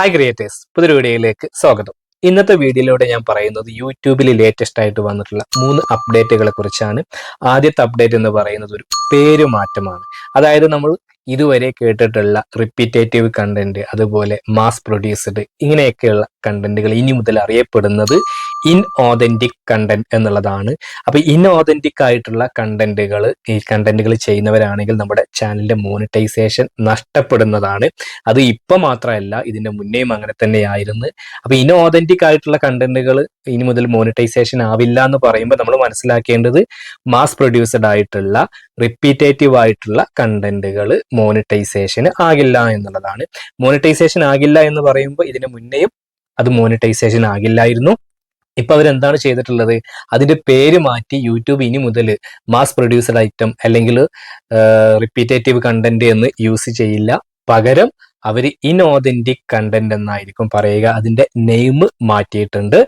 Hi creators പുതിയൊരു വീഡിയോയിലേക്ക് സ്വാഗതം. ഇന്നത്തെ വീഡിയോയിലൂടെ ഞാൻ പറയുന്നത് യൂട്യൂബിൽ ലേറ്റസ്റ്റ് ആയിട്ട് വന്നിട്ടുള്ള മൂന്ന് അപ്ഡേറ്റുകളെ കുറിച്ചാണ്. ആദ്യത്തെ അപ്ഡേറ്റ് എന്ന് പറയുന്നത് ഒരു പേര് മാറ്റമാണ്. അതായത് നമ്മൾ ഇതുവരെ കേട്ടിട്ടുള്ള റിപ്പീറ്റേറ്റീവ് കണ്ടന്റ് അതുപോലെ മാസ് പ്രൊഡ്യൂസ്ഡ് ഇങ്ങനെയൊക്കെയുള്ള കണ്ടന്റുകൾ ഇനി മുതൽ അറിയപ്പെടുന്നത് ഇൻ ഓതന്റിക് കണ്ടന്റ് എന്നുള്ളതാണ്. അപ്പൊ ഇൻ ഓതന്റിക് ആയിട്ടുള്ള കണ്ടന്റുകൾ ഈ കണ്ടന്റുകൾ ചെയ്യുന്നവരാണെങ്കിൽ നമ്മുടെ ചാനലിന്റെ മോണിറ്റൈസേഷൻ നഷ്ടപ്പെടുന്നതാണ്. അത് ഇപ്പൊ മാത്രമല്ല ഇതിന്റെ മുന്നേയും അങ്ങനെ തന്നെയായിരുന്നു. അപ്പൊ ഇൻ ഓതന്റിക് ആയിട്ടുള്ള കണ്ടന്റുകൾ ഇനി മുതൽ മോണിറ്റൈസേഷൻ ആവില്ല എന്ന് പറയുമ്പോൾ നമ്മൾ മനസ്സിലാക്കേണ്ടത് മാസ് പ്രൊഡ്യൂസ്ഡ് ആയിട്ടുള്ള റിപ്പീറ്റേറ്റീവ് ആയിട്ടുള്ള കണ്ടന്റുകൾ മോണിറ്റൈസേഷന് ആകില്ല എന്നുള്ളതാണ്. മോണിറ്റൈസേഷൻ ആകില്ല എന്ന് പറയുമ്പോൾ ഇതിന് മുന്നേയും അത് മോണിറ്റൈസേഷൻ ആകില്ലായിരുന്നു. ഇപ്പൊ അവരെന്താണ് ചെയ്തിട്ടുള്ളത്? അതിന്റെ പേര് മാറ്റി യൂട്യൂബ് ഇനി മുതൽ മാസ് പ്രൊഡ്യൂസഡ് ഐറ്റം അല്ലെങ്കിൽ റിപ്പീറ്റേറ്റീവ് കണ്ടന്റ് എന്ന് യൂസ് ചെയ്യില്ല. പകരം അവർ ഇൻഓതന്റിക് കണ്ടന്റ് എന്നായിരിക്കും പറയുക. അതിന്റെ നെയിം മാറ്റിയിട്ടുണ്ട്.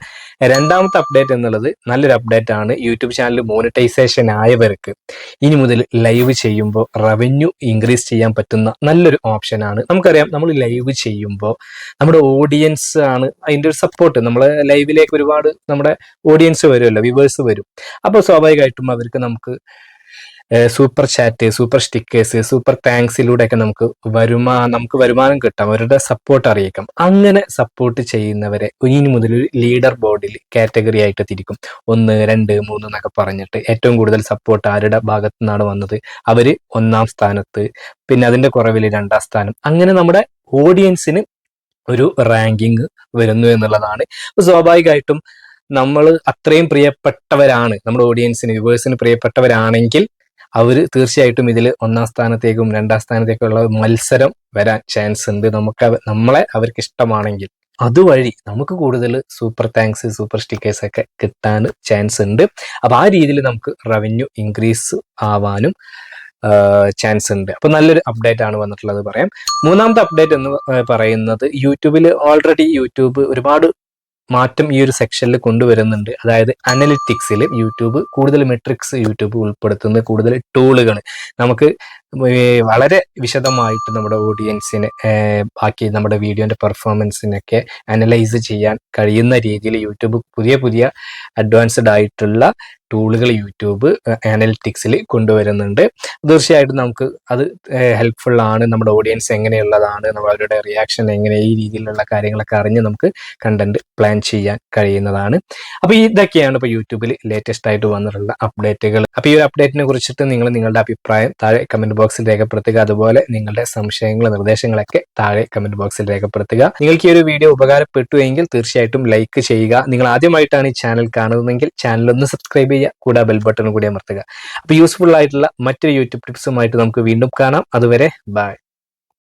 രണ്ടാമത്തെ അപ്ഡേറ്റ് എന്നുള്ളത് നല്ലൊരു അപ്ഡേറ്റ് ആണ്. യൂട്യൂബ് ചാനൽ മോണിറ്റൈസേഷൻ ആയവർക്ക് ഇനി മുതൽ ലൈവ് ചെയ്യുമ്പോൾ റവന്യൂ ഇൻക്രീസ് ചെയ്യാൻ പറ്റുന്ന നല്ലൊരു ഓപ്ഷനാണ് നമുക്കറിയാം നമ്മൾ ലൈവ് ചെയ്യുമ്പോൾ നമ്മുടെ ഓഡിയൻസ് ആണ് അതിന്റെ ഒരു സപ്പോർട്ട് നമ്മൾ ലൈവിലേക്ക് ഒരുപാട് നമ്മുടെ ഓഡിയൻസ് വരുമല്ലോ വ്യൂവേഴ്സ് വരും. അപ്പോൾ സ്വാഭാവികമായിട്ടും അവർക്ക് നമുക്ക് super chat super stickers super താങ്ക്സിലൂടെയൊക്കെ നമുക്ക് വരുമാ നമുക്ക് വരുമാനം കിട്ടാം അവരുടെ സപ്പോർട്ട് അറിയിക്കാം. അങ്ങനെ സപ്പോർട്ട് ചെയ്യുന്നവരെ ഇനി മുതൽ ഒരു ലീഡർ ബോർഡിൽ കാറ്റഗറി ആയിട്ട് തിരിക്കും. ഒന്ന് രണ്ട് മൂന്ന് എന്നൊക്കെ പറഞ്ഞിട്ട് ഏറ്റവും കൂടുതൽ സപ്പോർട്ട് ആരുടെ ഭാഗത്തു നിന്നാണ് വന്നത്? അവർ ഒന്നാം സ്ഥാനത്ത് പിന്നെ അതിന്റെ കുറവിൽ രണ്ടാം സ്ഥാനം. അങ്ങനെ നമ്മുടെ ഓഡിയൻസിന് ഒരു റാങ്കിങ് വരുന്നു എന്നുള്ളതാണ്. സ്വാഭാവികമായിട്ടും നമ്മൾ അത്രയും പ്രിയപ്പെട്ടവരാണ് നമ്മുടെ ഓഡിയൻസിന് വ്യൂവേഴ്സിന് പ്രിയപ്പെട്ടവരാണെങ്കിൽ അവർ തീർച്ചയായിട്ടും ഇതിൽ ഒന്നാം സ്ഥാനത്തേക്കും രണ്ടാം സ്ഥാനത്തേക്കുള്ള മത്സരം വരാൻ ചാൻസ് ഉണ്ട്. നമുക്ക് നമ്മളെ അവർക്ക് ഇഷ്ടമാണെങ്കിൽ അതുവഴി നമുക്ക് കൂടുതൽ സൂപ്പർ താങ്ക്സ് സൂപ്പർ സ്റ്റിക്കേഴ്സ് ഒക്കെ കിട്ടാൻ ചാൻസ് ഉണ്ട്. അപ്പൊ ആ രീതിയിൽ നമുക്ക് റവന്യൂ ഇൻക്രീസ് ആവാനും ചാൻസ് ഉണ്ട്. അപ്പൊ നല്ലൊരു അപ്ഡേറ്റ് ആണ് വന്നിട്ടുള്ളത് പറയാം. മൂന്നാമത്തെ അപ്ഡേറ്റ് എന്ന് പറയുന്നത് യൂട്യൂബിൽ ഓൾറെഡി യൂട്യൂബ് ഒരുപാട് മാറ്റം ഈ ഒരു സെക്ഷനിൽ കൊണ്ടുവരുന്നുണ്ട്. അതായത് അനലിറ്റിക്സിൽ യൂട്യൂബ് കൂടുതൽ മെട്രിക്സ് യൂട്യൂബ് ഉൾപ്പെടുത്തുന്ന കൂടുതൽ ടൂളുകൾ നമുക്ക് വളരെ വിശദമായിട്ട് നമ്മുടെ ഓഡിയൻസിന് ബാക്കി നമ്മുടെ വീഡിയോന്റെ പെർഫോമൻസിനൊക്കെ അനലൈസ് ചെയ്യാൻ കഴിയുന്ന രീതിയിൽ യൂട്യൂബ് പുതിയ പുതിയ അഡ്വാൻസ്ഡ് ആയിട്ടുള്ള ടൂളുകൾ യൂട്യൂബ് അനലിറ്റിക്സിൽ കൊണ്ടുവരുന്നുണ്ട്. തീർച്ചയായിട്ടും നമുക്ക് അത് ഹെൽപ്ഫുൾ ആണ്. നമ്മുടെ ഓഡിയൻസ് എങ്ങനെയുള്ളതാണ് അവരുടെ റിയാക്ഷൻ എങ്ങനെ ഈ രീതിയിലുള്ള കാര്യങ്ങളൊക്കെ അറിഞ്ഞ് നമുക്ക് കണ്ടന്റ് പ്ലാൻ ചെയ്യാൻ കഴിയുന്നതാണ്. അപ്പോൾ ഇതൊക്കെയാണ് ഇപ്പോൾ യൂട്യൂബിൽ ലേറ്റസ്റ്റ് ആയിട്ട് വന്നിട്ടുള്ള അപ്ഡേറ്റുകൾ അപ്പോൾ ഈ ഒരു അപ്ഡേറ്റിനെ കുറിച്ചിട്ട് നിങ്ങൾ നിങ്ങളുടെ അഭിപ്രായം താഴെ കമന്റ് ബോക്സിൽ രേഖപ്പെടുത്തുക. അതുപോലെ നിങ്ങളുടെ സംശയങ്ങൾ നിർദ്ദേശങ്ങളൊക്കെ താഴെ കമന്റ് ബോക്സിൽ രേഖപ്പെടുത്തുക. നിങ്ങൾക്ക് ഈ ഒരു വീഡിയോ ഉപകാരപ്പെട്ടു എങ്കിൽ തീർച്ചയായിട്ടും ലൈക്ക് ചെയ്യുക. നിങ്ങൾ ആദ്യമായിട്ടാണ് ഈ ചാനൽ കാണുന്നതെങ്കിൽ ചാനൽ ഒന്ന് സബ്സ്ക്രൈബ് ചെയ്യുക. കൂടെ ബെൽ ബട്ടൺ കൂടി അമർത്തുക. അപ്പോൾ യൂസ്ഫുൾ ആയിട്ടുള്ള മറ്റൊരു യൂട്യൂബ് ടിപ്സുമായിട്ട് നമുക്ക് വീണ്ടും കാണാം. അതുവരെ ബൈ